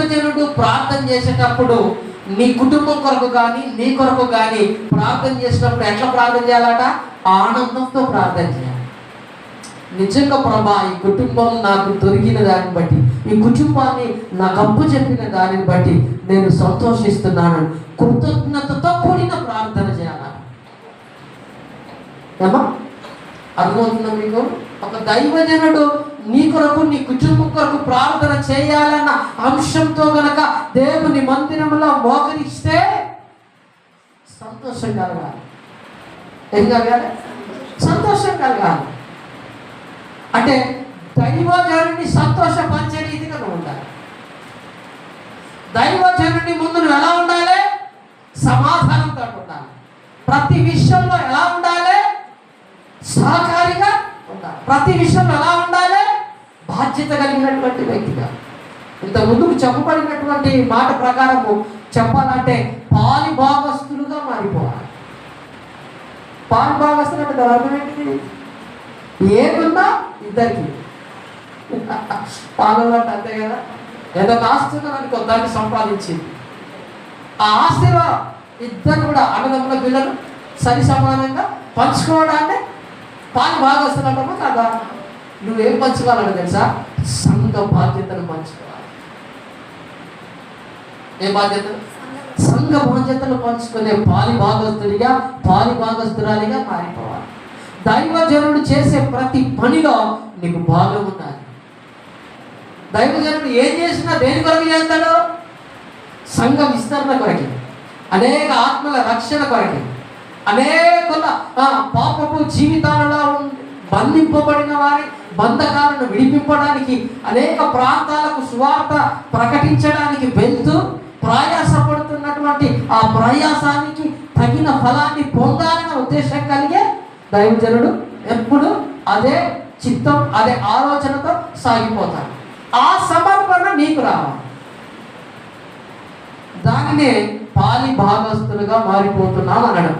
దైవజనుడు ప్రార్థన చేసేటప్పుడు నీ కుటుంబం కొరకు కానీ నీ కొరకు కానీ ప్రార్థన చేసినప్పుడు ఎట్లా ప్రార్థన చేయాలట? ఆనందంతో ప్రార్థన చేయాలి. నిజంగా ప్రభా ఈ కుటుంబం నాకు దొరికిన దాన్ని బట్టి ఈ కుటుంబాన్ని నాకు అప్పు చెప్పిన దానిని బట్టి నేను సంతోషిస్తున్నాను. కృతజ్ఞతతో కూడిన ప్రార్థన చేయాలి? ఏమా? అర్థమవుతుందా మీకు? ఒక దైవజనుడు కుటుంబం కొరకు ప్రార్థన చేయాలన్న అంశంతో గనక దేవుని మందిరంలో మోకరిస్తే సంతోషం కలగాలి. ఏం కలగాలి? సంతోషం కలగాలి. అంటే దైవజనుడిని సంతోషపరిచే రీతిగా నువ్వు ఉండాలి. దైవజనుడి ముందు నువ్వు ఎలా ఉండాలి? సమాధానంతో ఉండాలి. ప్రతి విషయంలో ఎలా ఉండాలి? సహకారిగా ఉండాలి. ప్రతి విషయంలో ఎలా ఉండాలి? బాధ్యత కలిగినటువంటి వ్యక్తిగా. ఇంత ముందుకు చెప్పబడినటువంటి మాట ప్రకారము చెప్పాలంటే పాలి భాగస్తులుగా మారిపోవాలి. పాలి భాగస్తులు అంటే దాని అర్థం ఏంటిది ఏమున్నా ఇద్దరికి. పాలన అంటే అంతే కదా? ఏదో ఒక మనకు దాన్ని సంపాదించింది. ఆ ఆస్తిలో ఇద్దరు కూడా అన్నదమ్ముల పిల్లలు సరి సమానంగా పంచుకోవడాన్ని పాలు బాగా వస్తున్నప్పుడు కదా నువ్వేం పంచుకోవాలని తెలుసా? సంఘ బాధ్యతను పంచుకోవాలి. ఏ బాధ్యతలు సంఘ బాధ్యతలు పంచుకునే పాలి భాగస్తుడిగా పాలి భాగస్తురాలిగా మారిపోవాలి. దైవజనుడు చేసే ప్రతి పనిలో నీకు భాగం ఉండాలి. దైవజనుడు ఏం చేసినా దేని కొరకు చేస్తాడు? సంఘ విస్తరణ కొరకి అనేక ఆత్మల రక్షణ కొరకి అనేకుల పాపపు జీవితాలలో బంధింపబడిన వారి బంధకాలను విడిపింపడానికి అనేక ప్రాంతాలకు సువార్త ప్రకటించడానికి వెళ్తూ ప్రయాసపడుతున్నటువంటి ఆ ప్రయాసానికి తగిన ఫలాన్ని పొందాలన్న ఉద్దేశం కలిగే దైవజనుడు ఎప్పుడు అదే చిత్తం అదే ఆలోచనతో సాగిపోతాడు. ఆ సమర్పణ నీకు రావాలి. దానినే పాలి భాగస్తులుగా మారిపోతున్నాం అనడం.